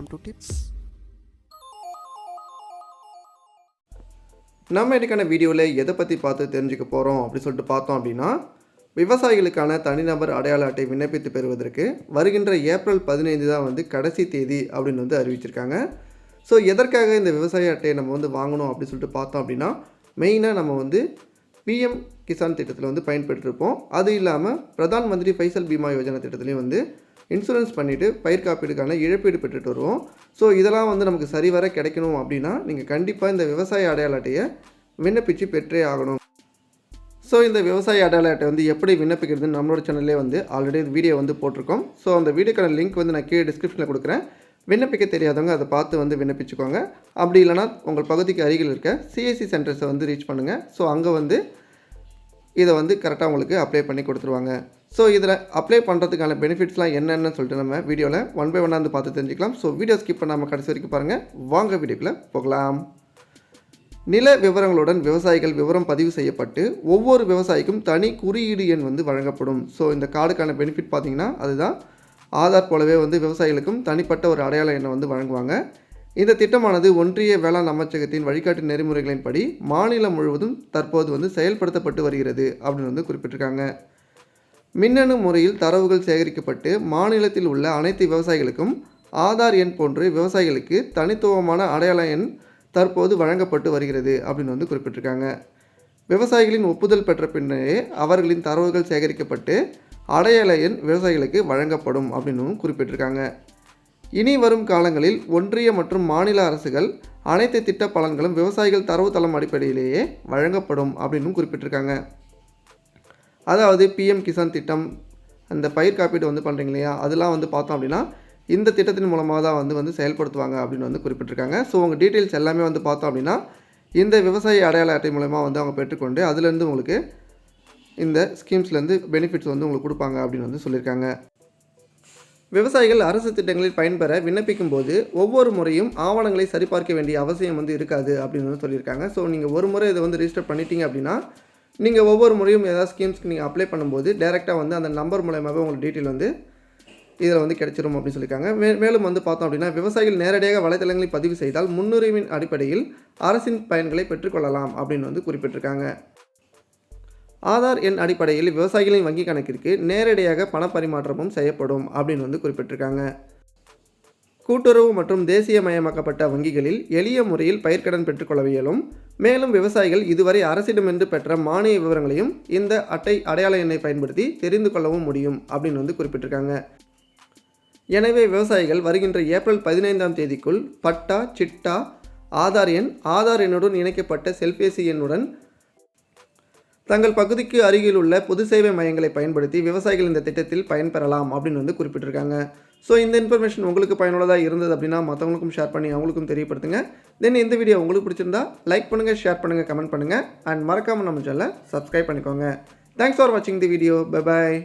time to tips. நம்ம இன்றைக்கான வீடியோவில் எதை பற்றி பார்த்து தெரிஞ்சுக்க போகிறோம் அப்படின்னு சொல்லிட்டு பார்த்தோம் அப்படின்னா விவசாயிகளுக்கான தனிநபர் அடையாள அட்டை விண்ணப்பித்து பெறுவதற்கு வருகின்ற ஏப்ரல் பதினைந்து தான் வந்து கடைசி தேதி அப்படின்னு வந்து அறிவிச்சிருக்காங்க. ஸோ எதற்காக இந்த விவசாய அட்டையை நம்ம வந்து வாங்கணும் அப்படின்னு சொல்லிட்டு பார்த்தோம் அப்படின்னா மெயினாக நம்ம வந்து பிஎம் கிசான் திட்டத்தில் வந்து பயன்பெற்றிருப்போம். அது இல்லாமல் பிரதான் மந்திரி ஃபைசல் பீமா யோஜனா திட்டத்துலேயும் வந்து இன்சூரன்ஸ் பண்ணிவிட்டு பயிர் காப்பீடுக்கான இழப்பீடு பெற்றுட்டு வருவோம். ஸோ இதெல்லாம் வந்து நமக்கு சரிவர கிடைக்கணும் அப்படின்னா நீங்கள் கண்டிப்பாக இந்த விவசாய அடையாள அட்டையை விண்ணப்பித்து பெற்றே ஆகணும். ஸோ இந்த விவசாய அடையாள அட்டை வந்து எப்படி விண்ணப்பிக்கிறதுன்னு நம்மளோட சேனல்லே வந்து ஆல்ரெடி வீடியோ வந்து போட்டிருக்கோம். ஸோ அந்த வீடியோக்கான லிங்க் வந்து நான் கீழே டிஸ்கிரிப்ஷனில் கொடுக்குறேன். விண்ணப்பிக்க தெரியாதவங்க அதை பார்த்து வந்து விண்ணப்பிச்சுக்கோங்க. அப்படி இல்லைனா உங்கள் பகுதிக்கு அருகில் இருக்க சிஎஸ்சி சென்டர்ஸை வந்து ரீச் பண்ணுங்கள் ஸோ அங்கே வந்து இதை வந்து கரெக்டாக உங்களுக்கு அப்ளை பண்ணி கொடுத்துருவாங்க. ஸோ இதில் அப்ளை பண்ணுறதுக்கான பெனிஃபிட்ஸ்லாம் என்னென்னு சொல்லிட்டு நம்ம வீடியோவில் ஒன் பை ஒன்னாக வந்து பார்த்து தெரிஞ்சுக்கலாம். ஸோ வீடியோ ஸ்கிப் பண்ணாமல் கடைசி வரைக்கும் பாருங்கள் வாங்க வீடியோக்குள்ளே போகலாம். நில விவரங்களுடன் விவசாயிகள் விவரம் பதிவு செய்யப்பட்டு ஒவ்வொரு விவசாயிக்கும் தனி குறியீடு எண் வந்து வழங்கப்படும். ஸோ இந்த கார்டுக்கான பெனிஃபிட் பார்த்திங்கன்னா அதுதான். ஆதார் போலவே வந்து விவசாயிகளுக்கும் தனிப்பட்ட ஒரு அடையாள எண்ணை வந்து வழங்குவாங்க. இந்த திட்டமானது ஒன்றிய வேளாண் அமைச்சகத்தின் வழிகாட்டு நெறிமுறைகளின்படி மாநிலம் முழுவதும் தற்போது வந்து செயல்படுத்தப்பட்டு வருகிறது அப்படின்னு வந்து குறிப்பிட்டிருக்காங்க. மின்னணு முறையில் தரவுகள் சேகரிக்கப்பட்டு மாநிலத்தில் உள்ள அனைத்து விவசாயிகளுக்கும் ஆதார் எண் போன்று விவசாயிகளுக்கு தனித்துவமான அடையாள எண் தற்போது வழங்கப்பட்டு வருகிறது அப்படின்னு வந்து குறிப்பிட்டிருக்காங்க. விவசாயிகளின் ஒப்புதல் பெற்ற பின்னரே அவர்களின் தரவுகள் சேகரிக்கப்பட்டு அடையாள எண் விவசாயிகளுக்கு வழங்கப்படும் அப்படின்னு குறிப்பிட்டிருக்காங்க. இனி வரும் காலங்களில் ஒன்றிய மற்றும் மாநில அரசுகள் அனைத்து திட்ட பலன்களும் விவசாயிகள் தரவுத்தளம் அடிப்படையிலேயே வழங்கப்படும் அப்படின்னு குறிப்பிட்டிருக்காங்க. அதாவது பிஎம் கிசான் திட்டம் அந்த பயிர் காப்பீடு வந்து பண்ணுறீங்க இல்லையா? அதெல்லாம் வந்து பார்த்தோம் அப்படின்னா இந்த திட்டத்தின் மூலமாக தான் வந்து வந்து செயல்படுத்துவாங்க அப்படின்னு வந்து குறிப்பிட்டிருக்காங்க. ஸோ உங்கள் டீட்டெயில்ஸ் எல்லாமே வந்து பார்த்தோம் அப்படின்னா இந்த விவசாய அடையாள அட்டை மூலமாக வந்து அவங்க பெற்றுக்கொண்டு அதுலேருந்து உங்களுக்கு இந்த ஸ்கீம்ஸ்லேருந்து பெனிஃபிட்ஸ் வந்து உங்களுக்கு கொடுப்பாங்க அப்படின்னு வந்து சொல்லியிருக்காங்க. விவசாயிகள் அரசு திட்டங்களில் பயன்பெற விண்ணப்பிக்கும் போது ஒவ்வொரு முறையும் ஆவணங்களை சரிபார்க்க வேண்டிய அவசியம் வந்து இருக்காது அப்படின்னு வந்து சொல்லியிருக்காங்க. ஸோ நீங்கள் ஒரு முறை இதை வந்து ரிஜிஸ்டர் பண்ணிட்டீங்க அப்படின்னா நீங்கள் ஒவ்வொரு முறையும் ஏதாவது ஸ்கீம்ஸ்க்கு நீங்கள் அப்ளை பண்ணும்போது டேரெக்டாக வந்து அந்த நம்பர் மூலயமாவே உங்களுக்கு டீட்டெயில் வந்து இதில் வந்து கிடைச்சிரும் அப்படின்னு சொல்லியிருக்காங்க. மே மேலும் வந்து பார்த்தோம் அப்படின்னா விவசாயிகள் நேரடியாக வலைத்தளங்களில் பதிவு செய்தால் முன்னுரிமையின் அடிப்படையில் அரசின் பயன்களை பெற்றுக்கொள்ளலாம் அப்படின்னு வந்து குறிப்பிட்டிருக்காங்க. ஆதார் எண் அடிப்படையில் விவசாயிகளின் வங்கி கணக்கிற்கு நேரடியாக பணப்பரிமாற்றமும் செய்யப்படும் அப்படின்னு வந்து குறிப்பிட்டிருக்காங்க. கூட்டுறவு மற்றும் தேசியமயமாக்கப்பட்ட வங்கிகளில் எளிய முறையில் பயிர்க்கடன் பெற்றுக்கொள்ள இயலும். மேலும் விவசாயிகள் இதுவரை அரசிடமிருந்து பெற்ற மானிய விவரங்களையும் இந்த அட்டை அடையாள எண்ணை பயன்படுத்தி தெரிந்து கொள்ளவும் முடியும் அப்படின்னு வந்து குறிப்பிட்டிருக்காங்க. எனவே விவசாயிகள் வருகின்ற ஏப்ரல் பதினைந்தாம் தேதிக்குள் பட்டா சிட்டா ஆதார் எண் ஆதார் எண்ணுடன் இணைக்கப்பட்ட செல்பேசி எண்ணுடன் தங்கள் பகுதிக்கு அருகில் உள்ள பொது சேவை மையங்களை பயன்படுத்தி விவசாயிகள் இந்த திட்டத்தில் பயன்பெறலாம் அப்படின்னு வந்து குறிப்பிட்டிருக்காங்க. ஸோ இந்த இன்ஃபர்மேஷன் உங்களுக்கு பயனுள்ளதாக இருந்தது அப்படின்னா மற்றவங்களுக்கும் ஷேர் பண்ணி அவங்களுக்கும் தெரியப்படுத்துங்க. தென் இந்த வீடியோ உங்களுக்கு பிடிச்சிருந்தா லைக் பண்ணுங்கள் ஷேர் பண்ணுங்கள் கமெண்ட் பண்ணுங்கள் அண்ட் மறக்காமல் நம்ம சேனலை சப்ஸ்கிரைப் பண்ணிக்கோங்க. தேங்க்ஸ் ஃபார் வாட்சிங் தி வீடியோ பை பாய்